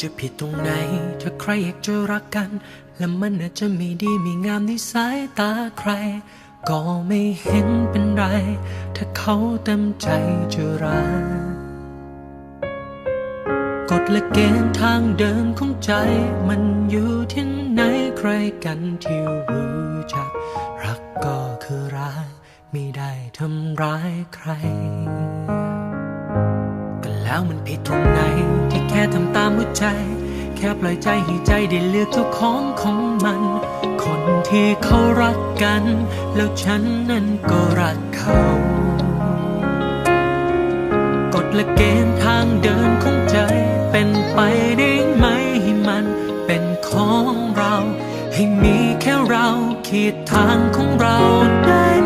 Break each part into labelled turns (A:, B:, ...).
A: จะผิดตรงไหน ถ้าใครอยากจะรักกัน และมันอาจจะไม่ดีไม่งามในสายตาใคร ก็ไม่เห็นเป็นไร ถ้าเขาเต็มใจจะรักกฎและเกณฑ์ทางเดินของใจ มันอยู่ที่ไหนใครกันที่รู้จัก รักก็คือรักไม่ได้ทำร้ายใคร ก็แล้วมันผิดตรงไหน ค่ทำตามหัวใจ แค่ปล่อยใจให้ใจได้เลือกเจ้าของของมัน คนที่เขารักกัน แล้วฉันนั้นก็รักเขากฎและเกณฑ์ทางเดินของใจ เป็นไปได้ไหมให้มันเป็นของเรา ให้มีแค่เราขีดทางของเราได้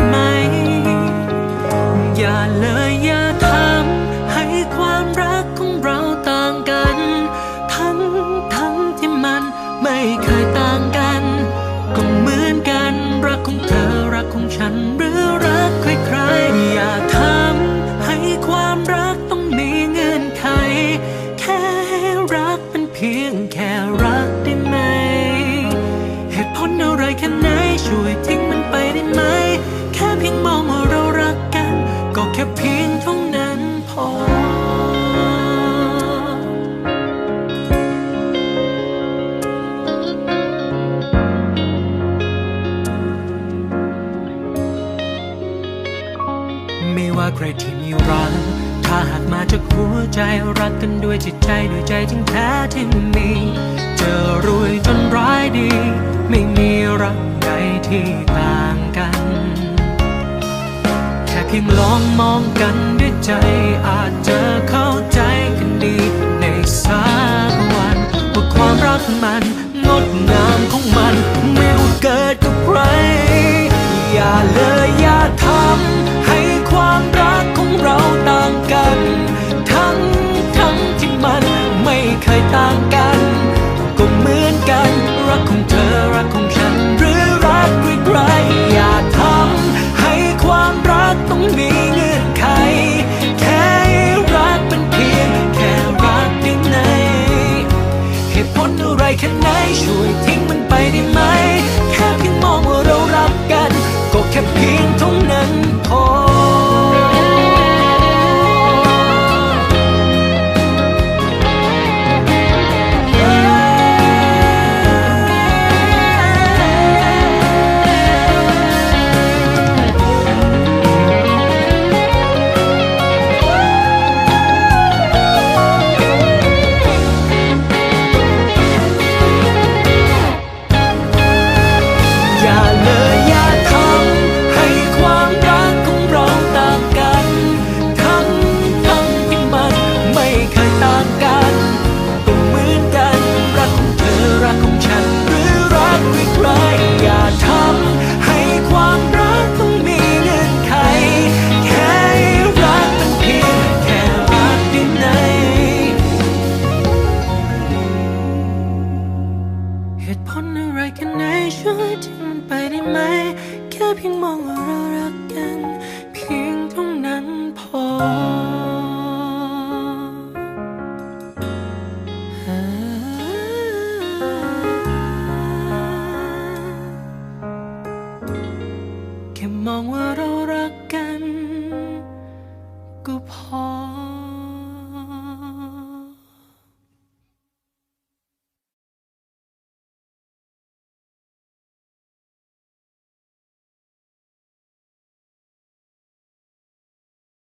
A: ว่าใครที่มีรัก ถ้าหากมาจากหัวใจรักกันด้วยจิตใจด้วยใจจริงแท้ที่มี เจอรวยจนร้ายดี ไม่มีรักใดที่ต่างกัน แค่เพียงลองมองกันด้วยใจอาจจะเข้าใจกันดีในสักวันว่าความรักมันงดงามของมัน ไม่ว่าเกิดกับใครอย่าเลย เได้ไหม แค่เพียงมองว่าเรารักกัน เพียงตรงนั้นพอแค่มองว่าเรารักกัน ก็พอ